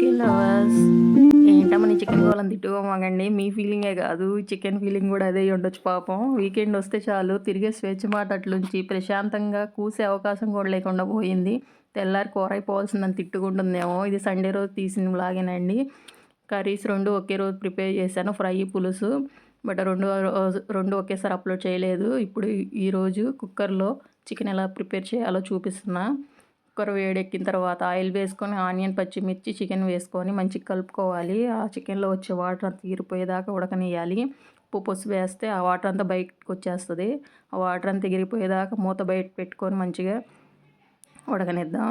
Chicken lovers. ఏంటమ్మా నీ chicken కావాలని తిట్టుకోమాగండి మీ ఫీలింగే కాదు. చికెన్ ఫీలింగ్ కూడా అదే ఉండొచ్చు పాపం. వీకెండ్ వస్తే చాలు. తిరిగే స్వేచ్ఛ మాట అట్లుంచి ప్రశాంతంగా కూసే అవకాశం కూడా లేకుండా పోయింది. తెల్లారి కూర అయిపోవాల్సిందని తిట్టుకుంటుందేమో. ఇది సండే రోజు తీసిన లాగేనండి కర్రీస్ రెండు ఒకే రోజు ప్రిపేర్ చేశాను. ఫ్రై పులుసు. బట్ రెండు రోజు- రెండు ఒకేసారి అప్లోడ్ చేయలేదు. ఇప్పుడు ఈరోజు కుక్కర్లో చికెన్ ఎలా ప్రిపేర్ చేయాలో చూపిస్తున్నా. కుక్కర్ వేడెక్కిన తర్వాత ఆయిల్ వేసుకొని ఆనియన్ పచ్చిమిర్చి చికెన్ వేసుకొని మంచిగా కలుపుకోవాలి. ఆ చికెన్లో వచ్చే వాటర్ అంతా తీరిపోయేదాకా ఉడకనియాలి ఉప్పు పసుపు వేస్తే ఆ వాటర్ అంతా బయటకు వచ్చేస్తుంది. ఆ వాటర్ అంతా ఎగిరిపోయేదాకా మూత బయట పెట్టుకొని మంచిగా ఉడకనిద్దాం.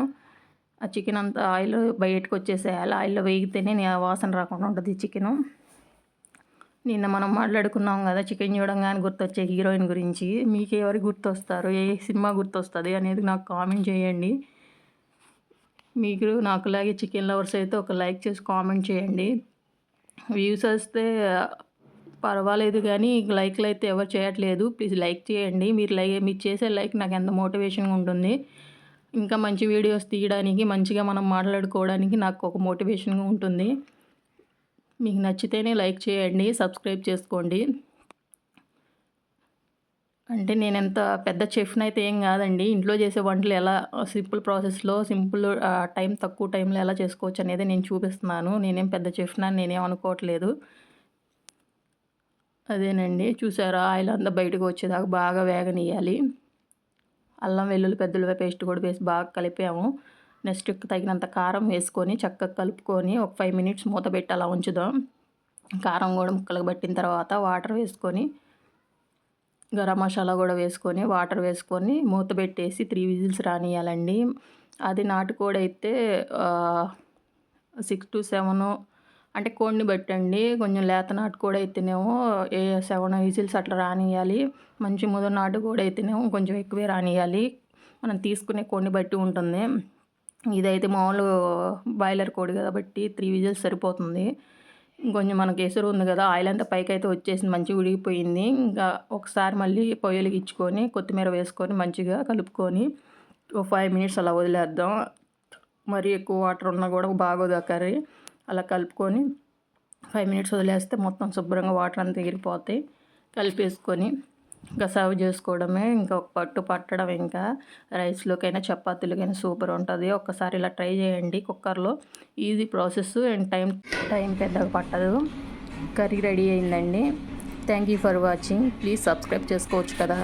ఆ చికెన్ అంతా ఆయిల్ బయటకు వచ్చేసేయాలి. ఆయిల్లో వేగితేనే ఆ వాసన రాకుండా ఉంటుంది చికెను. నిన్న మనం మాట్లాడుకున్నాం కదా చికెన్ చూడంగానే గుర్తొచ్చే హీరోయిన్ గురించి. మీకు ఎవరు గుర్తొస్తారు? ఏ సినిమా గుర్తొస్తుంది అనేది నాకు కామెంట్ చేయండి. మీకు నాకులాగే చికెన్ లవర్స్ అయితే ఒక లైక్ చేసి కామెంట్ చేయండి. వ్యూస్ వస్తే పర్వాలేదు కానీ లైక్లు అయితే ఎవరు చేయట్లేదు. ప్లీజ్ లైక్ చేయండి. మీరు లైక్ మీరు చేసే లైక్ నాకు ఎంత మోటివేషన్గా ఉంటుంది. ఇంకా మంచి వీడియోస్ తీయడానికి మంచిగా మనం మాట్లాడుకోవడానికి నాకు ఒక మోటివేషన్గా ఉంటుంది. మీకు నచ్చితేనే లైక్ చేయండి సబ్స్క్రైబ్ చేసుకోండి. అంటే నేను ఎంత పెద్ద చెఫ్ని అయితే ఏం కాదండి. ఇంట్లో చేసే వంటలు ఎలా సింపుల్ ప్రాసెస్లో సింపుల్ టైం తక్కువ టైంలో ఎలా చేసుకోవచ్చు అనేది నేను చూపిస్తున్నాను. నేనేం పెద్ద చెఫ్ని అని నేనేం అనుకోవట్లేదు. అదేనండి. చూసారా ఆయిల్ అంతా బయటకు వచ్చేదాకా బాగా వేగనీయాలి అల్లం వెల్లుల్లి పెద్దల పేస్ట్ కూడా వేసి బాగా కలిపాము. నెక్స్ట్ తగినంత కారం వేసుకొని చక్కగా కలుపుకొని ఒక ఫైవ్ మినిట్స్ మూత పెట్టి అలా ఉంచుదాం. కారం కూడా ముక్కలకు పట్టిన తర్వాత వాటర్ వేసుకొని గరం మసాలా కూడా వేసుకొని వాటర్ వేసుకొని మూత పెట్టేసి త్రీ విజిల్స్ రానియాలండి అది నాటుకోడి అయితే సిక్స్ టు సెవెన్ అంటే కోడిని బట్టండి. కొంచెం లేత నాటుకోడి అయితేనేమో ఏ సెవెన్ విజిల్స్ అట్లా రానియాలి మంచి ముద నాటుకోడి అయితేనేమో కొంచెం ఎక్కువే రానియాలి మనం తీసుకునే కోడిని బట్టి ఉంటుంది. ఇదైతే మామూలు బాయిలర్ కోడి కాబట్టి త్రీ విజిల్స్ సరిపోతుంది. కొంచెం మనకి ఎసురు ఉంది కదా ఆయిల్ అంతా పైకి అయితే వచ్చేసింది మంచిగా ఉడిగిపోయింది ఇంకా ఒకసారి మళ్ళీ పొయ్యలకి ఇచ్చుకొని కొత్తిమీర వేసుకొని మంచిగా కలుపుకొని ఒక ఫైవ్ మినిట్స్ అలా వదిలేద్దాం. మరీ ఎక్కువ వాటర్ ఉన్నా కూడా బాగోదు ఆ కర్రీ. అలా కలుపుకొని ఫైవ్ మినిట్స్ వదిలేస్తే మొత్తం శుభ్రంగా వాటర్ అంతా ఎగిరిపోతాయి. కలిపేసుకొని ఇంకా సర్వ్ చేసుకోవడమే ఇంకా పట్టు పట్టడం ఇంకా. రైస్లోకైనా చపాతీలకైనా సూపర్ ఉంటుంది. ఒక్కసారి ఇలా ట్రై చేయండి కుక్కర్లో. Easy process and time time పెద్దగా పట్టదు. కర్రీ రెడీ అయిందండి. Thank you for watching. Please subscribe చేసుకోవచ్చు కదా.